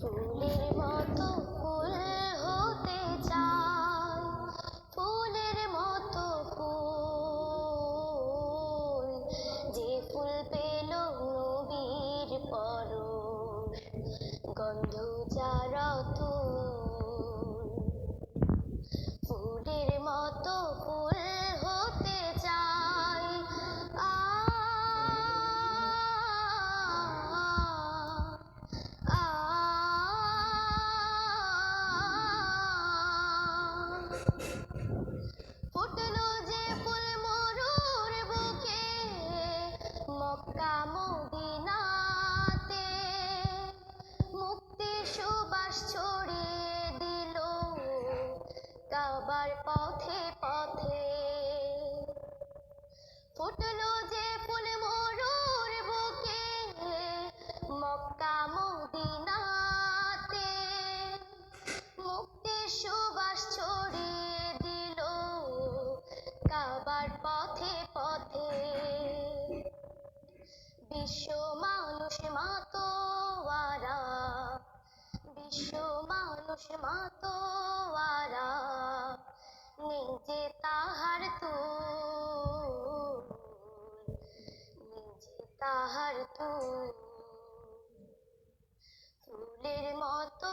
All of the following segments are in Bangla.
ফুলের মতো কাবার পথে পথে। ফুটলো যে ফুল মরুর বুকে, মক্কা মদিনাতে। মুক্তি সুবাস ছড়িয়ে দিল কাবার পথে পথে। বিশ্ব মানুষ মাতোয়ারা, বিশ্ব মানুষ মাতোয়ারা। নিজে তাহার তো নিজে তাহার তো ফুলের মতো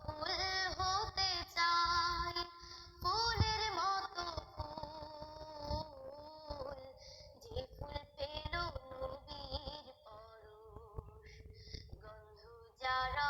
ফুল হতে চাই ফুলের মতো ফুল যে ফুল পেল নবীর পরশ যারা